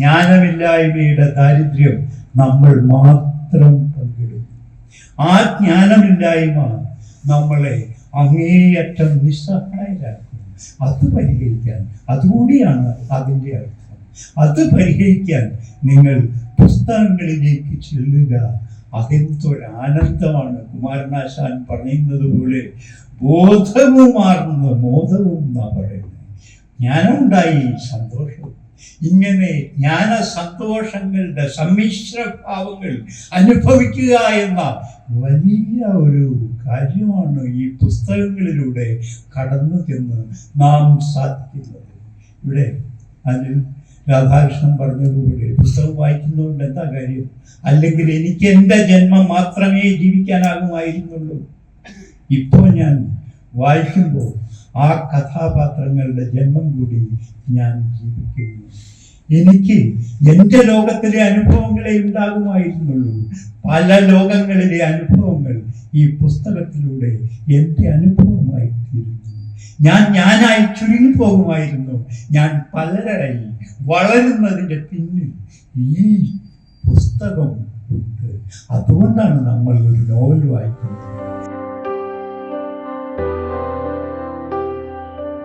ജ്ഞാനമില്ലായ്മയുടെ ദാരിദ്ര്യം നമ്മൾ മാത്രം പങ്കിടും ആ ജ്ഞാനമില്ലായ്മ നമ്മളെ അങ്ങേയറ്റം നിസ്സഹായരാക്കും അത് പരിഹരിക്കാൻ അതുകൂടിയാണ് അതിന്റെ അർത്ഥം. അത് പരിഹരിക്കാൻ നിങ്ങൾ പുസ്തകങ്ങളിലേക്ക് ചെല്ലുക. അതെന്തൊരാനന്ദമാണ് കുമാരനാശാൻ പറയുന്നത് പോലെ ബോധവുമാർന്ന മോദവും എന്നാ പറയുന്നത്. ജ്ഞാനമുണ്ടായി സന്തോഷവും ഇങ്ങനെ ജ്ഞാന സന്തോഷങ്ങളുടെ സമ്മിശ്ര ഭാവങ്ങൾ അനുഭവിക്കുക എന്ന വലിയ ഒരു കാര്യമാണ് ഈ പുസ്തകങ്ങളിലൂടെ കടന്നു ചെന്ന് നാം സാധിക്കുന്നത്. ഇവിടെ അതിൽ രാധാകൃഷ്ണൻ പറഞ്ഞതുപോലെ പുസ്തകം വായിക്കുന്നതുകൊണ്ട് എന്താ കാര്യം? അല്ലെങ്കിൽ എനിക്ക് എന്റെ ജന്മം മാത്രമേ ജീവിക്കാനാകുമായിരുന്നുള്ളൂ. ഇപ്പോൾ ഞാൻ വായിക്കുമ്പോൾ ആ കഥാപാത്രങ്ങളുടെ ജന്മം കൂടി ഞാൻ ജീവിക്കുന്നു. എനിക്ക് എന്റെ ലോകത്തിലെ അനുഭവങ്ങളെ ഉണ്ടാകുമായിരുന്നുള്ളൂ. പല ലോകങ്ങളിലെ അനുഭവങ്ങൾ ഈ പുസ്തകത്തിലൂടെ എന്റെ അനുഭവമായി തീരുന്നു. ഞാൻ ഞാനായി ചുരുങ്ങി പോകുമായിരുന്നു. ഞാൻ പലരായി വളരുന്നതിന്റെ പിന്നിൽ ഈ പുസ്തകം ഉണ്ട്. അതുകൊണ്ടാണ് നമ്മൾ ഒരു നോവൽ വായിക്കുന്നത്.